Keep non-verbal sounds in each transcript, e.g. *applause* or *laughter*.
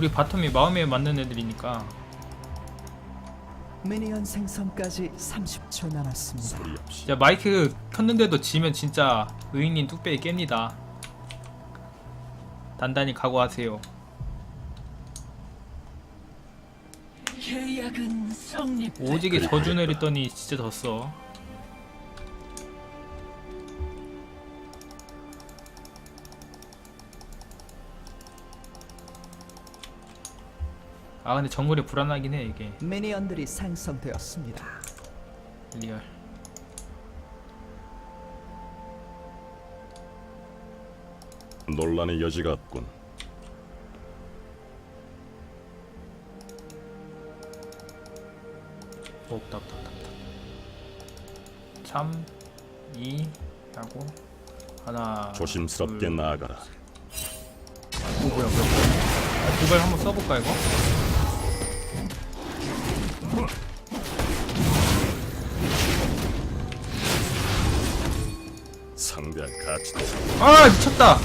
우리 바텀이 마음에 맞는 애들이니까 미니언 생성까지 30초 남았습니다. 소리 없이 진짜 마이크 켰는데도 지면 진짜 의인님 뚝배기 깹니다 단단히 각오하세요 계약은 성립. 오지게 저주 내렸더니 진짜 졌어 아 근데 정글이 불안하긴 해 이게 미니언들이 생성되었습니다. 리얼 논란의 여지가 없군. 어, 없다 없다 없다 없다 3 2 하고 하나 조심스럽게 둘, 나아가라. 오 뭐야 뭐야 아, 두발 한번 써볼까 이거? 상대할 가치도 아 미쳤다.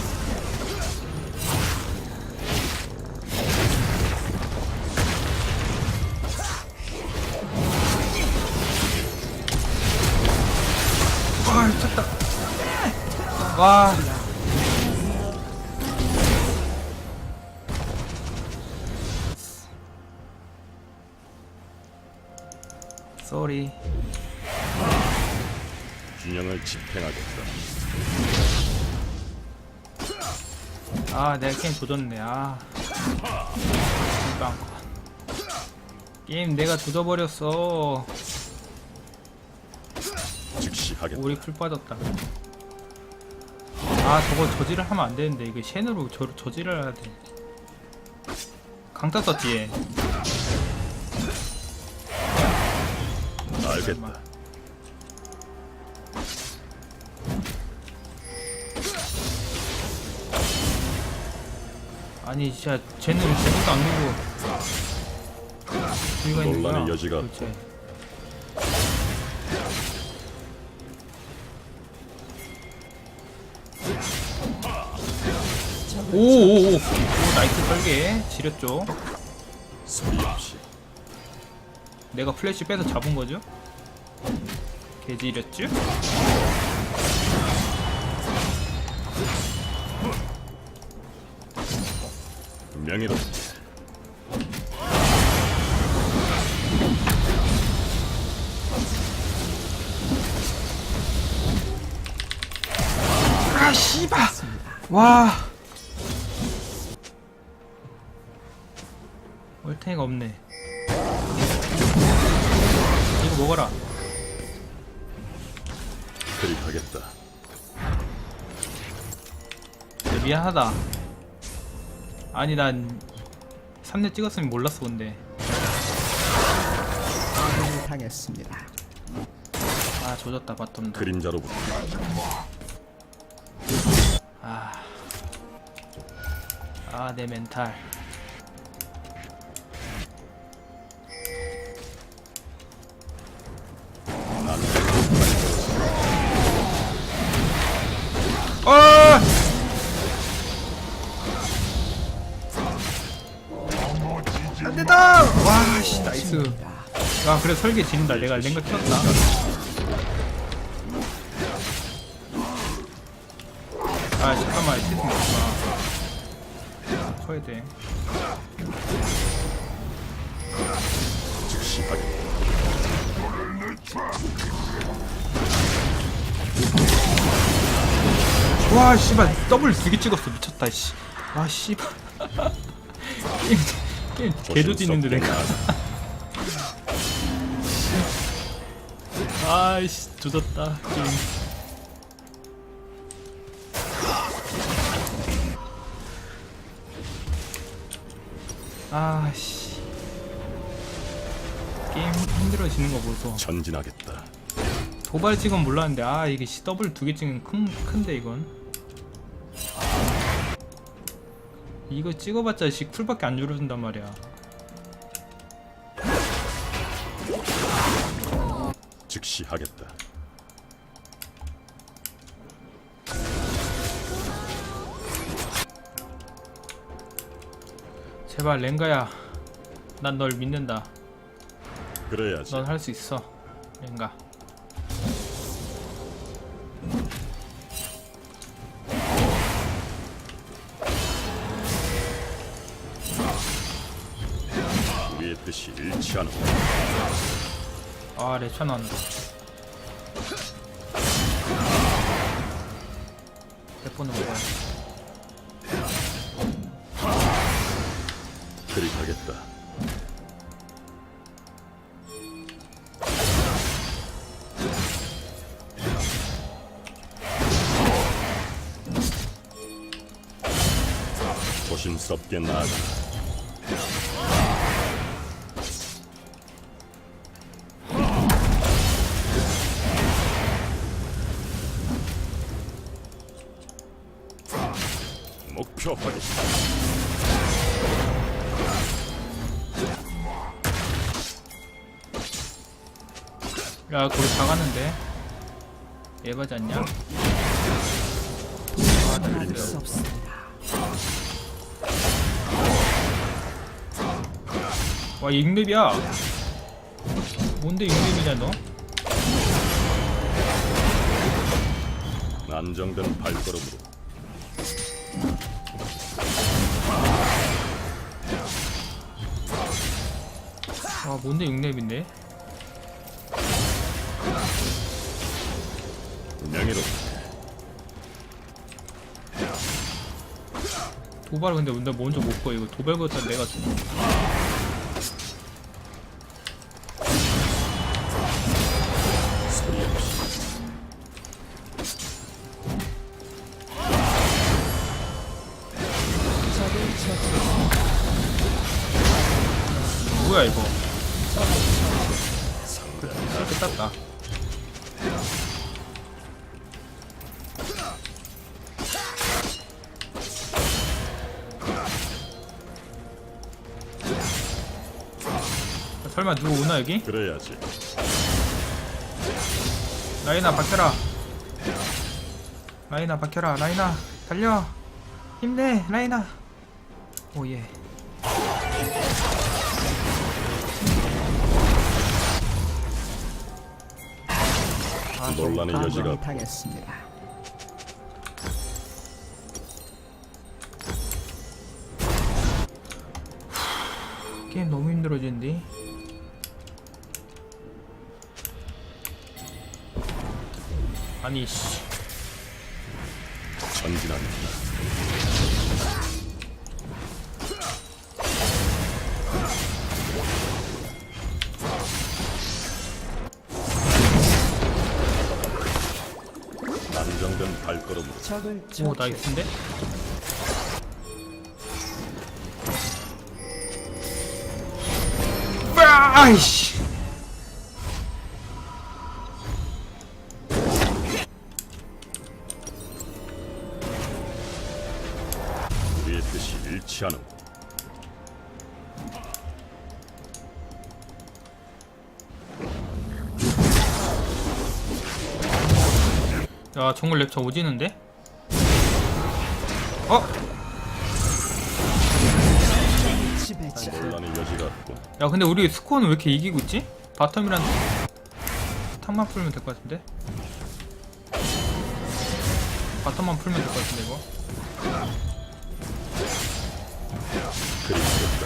와 미쳤다. 와 쏘리 균형을 집행하겠다. 아 내가 게임 조졌네. 아. 빵 게임 내가 조져버렸어. 즉시 하겠다. 우리 풀 빠졌다. 아 저거 저지를 하면 안 되는데 이거 쉔으로 저, 저지를 해야 돼. 강타 썼 뒤에 알겠다. 아니 진짜 쟤는 제대도 안 누고 이유가 있는 거야 논란의 여지가 도대체. 오오오. 오, 나이스 설계. 지렸죠? 소리 없이. 내가 플래시 빼서 잡은 거죠 개지렸죠? 명예롭게 아 씨발 와. 월탱이가 없네. 이거 먹어라 미안하다. 아니 난 3대 찍었으면 몰랐어 근데. 아군이 당했습니다. 아 조졌다 바텀도. 그림자로부터. 아 내 멘탈 그래, 설계 지린다. 내가 랭가 켰다. 아, 잠깐만, 시스템 없구나. 커야 돼. 와, 씨발, 더블 두개 찍었어. 미쳤다, 씨. 와, 씨발. *laughs* 게임 개도 뛰는데 내가. 아이씨, 조졌다, 게임. 아씨. 게임 힘들어지는 거 보소. 전진하겠다. 도발 찍은 몰랐는데 아 이게 C 더블 두 개 찍은 큰 큰데 이건 이거 찍어봤자 씨 쿨밖에 안 줄어든단 말이야 즉시 하겠다. 제발 랭가야 난 널 믿는다 그래야지. 넌 할 수 있어 랭가 우리의 뜻이 일치하는 아 레차 나온다 몇 번을 먹어야 그리 하겠다. 조심스럽게 나아가. 목표 확인. 야 거기 다 갔는데 예바지 않냐? 막을 수 없습니다. 와 잉랩이야 뭔데 잉랩이냐 너? 안정된 발걸음으로 와 뭔데 잉랩인데? 명예롭다. 도발 근데 근데 먼저 못거 이거 도발 거다 내가 처치. 뭐야 이거 설마 누구 오나 여기? 그래야지. 라이나 박혀라. 라이나 박혀라. 라이나 달려. 힘내 라이나. 오예. 논란의 여지가 없고. 당했습니다. 게임 너무 힘들어지는데 아니 씨 전진한다. 안정된 발걸음으로 적을 오. 나이스인데? 아이씨 야 정글 랩차 오지는데? 어? 지배자. 논란의 여지가 없고 야 근데 우리 스코어는 왜 이렇게 이기고 있지? 바텀이란 탑만 풀면 될 것 같은데? 바텀만 풀면 될 것 같은데 이거? 그리 하겠다.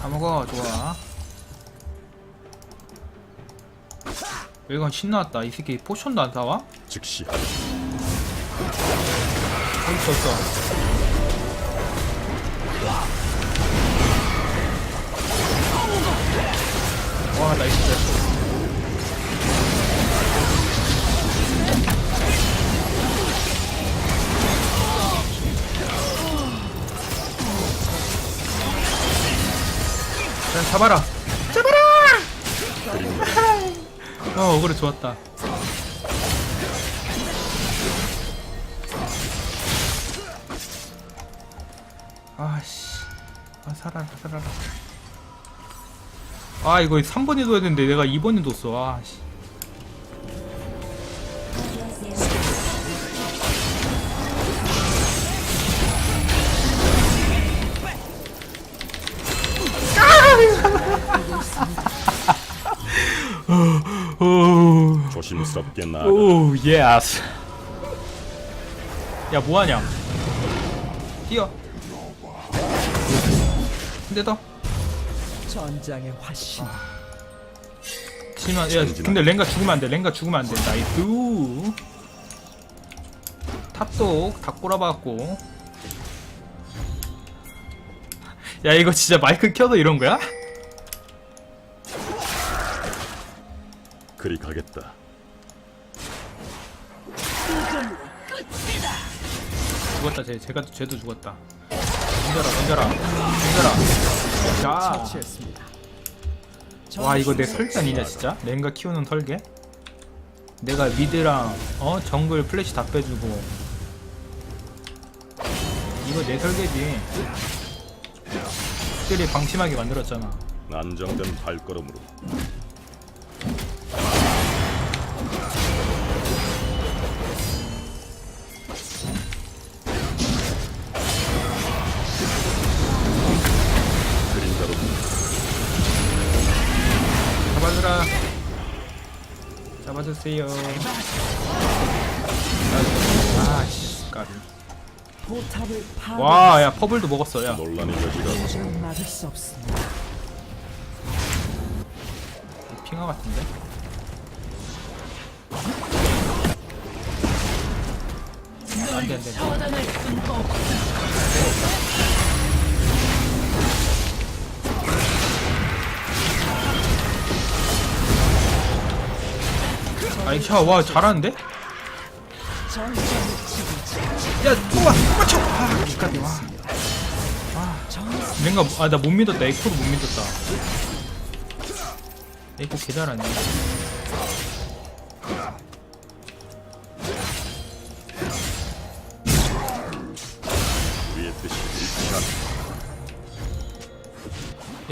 다 먹어 좋아 이건 신나왔다. 이 새끼 포션도 안 사와? 즉시. 어디 있었어. 와 나이스. 그냥 잡아라. 잡아라 어 억울해 좋았다. 아씨. 아 살아라 살아라. 아 이거 3번에 둬야 되는데 내가 2번에 뒀어. 아씨 조심스럽게 나아가. 오, 예스. 야, 뭐하냐? 뛰어. 근데 더. 전장의 화신. 지만, 야, 근데 랭가 죽으면 안 돼. 랭가 죽으면 안 돼. 나이스. 탑도 다 꼬라박았고. 야, 이거 진짜 마이크 켜도 이런 거야? 그리 가겠다. 죽었다, 쟤. 제가, 쟤도 죽었다. 던져라, 던져라. 던져라. 자. 처치했습니다. 와 이거 내 아니냐 진짜? 랭가 키우는 설계? 내가 미드랑 어 정글 플래시 다 빼주고 이거 내 설계지 특별히 방심하게 만들었잖아 안정된 발걸음으로 주세요 아 씨 까비 포탑을 파괴. 와 야 퍼블도 먹었어 야 논란의 여지가 도저히 막을 수 없습니다. 핑화 같은데? 안 돼 안 돼 아이 샤와 잘하는데? 야 뽑아 뽑아쳐 아 기까지 와. 랭가 아 나 못 믿었다. 에코도 못 믿었다. 에코 개잘하네.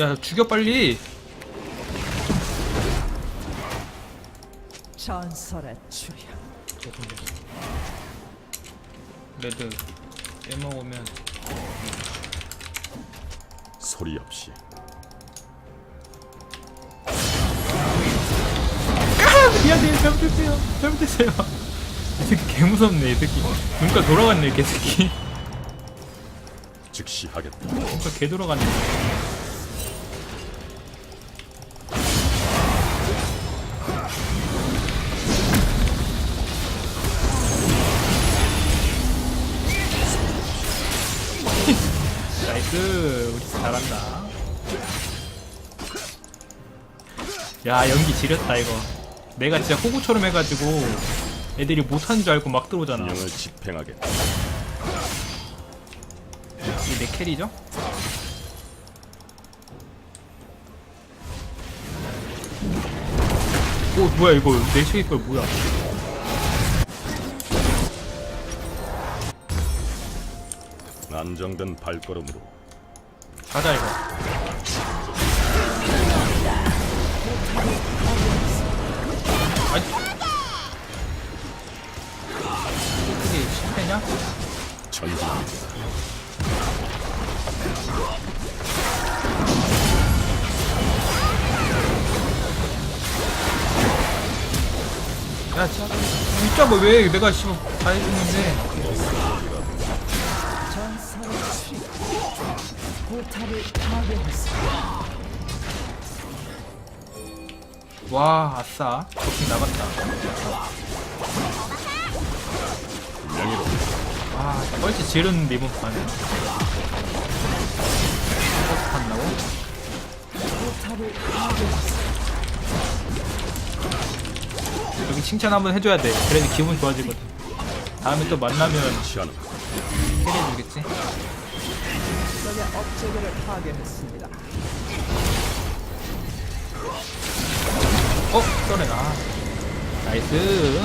야 죽여 빨리 전설의 출현. 레드 빼먹으면 소리 없이. 미안해요 잘못했어요. 잘못했어요. 이 새끼 개무섭네 이 새끼. 눈가 돌아갔네 이 개새끼. 즉시 하겠다. 눈가 개 돌아갔네 야 연기 지렸다 이거. 내가 진짜 호구처럼 해가지고 애들이 못하는 줄 알고 막 들어오잖아. 명을 집행하겠다. 이게 내 캐리죠? 오 뭐야 이거. 내 책일 걸 뭐야? 안정된 발걸음으로. 가자 이거 진짜 뭐왜 내가 씨발 다 파괴했습니다. 와 아싸 적팀 나갔다 아 뻘짓 지르는데 이번 판 버스 탄다고? 여기 칭찬 한번 해줘야 돼 그래야 기분 좋아지거든 다음에 또 만나면 캐리해주겠지? 적의 업체계를 파괴했습니다. 어? 쏘래나 나이스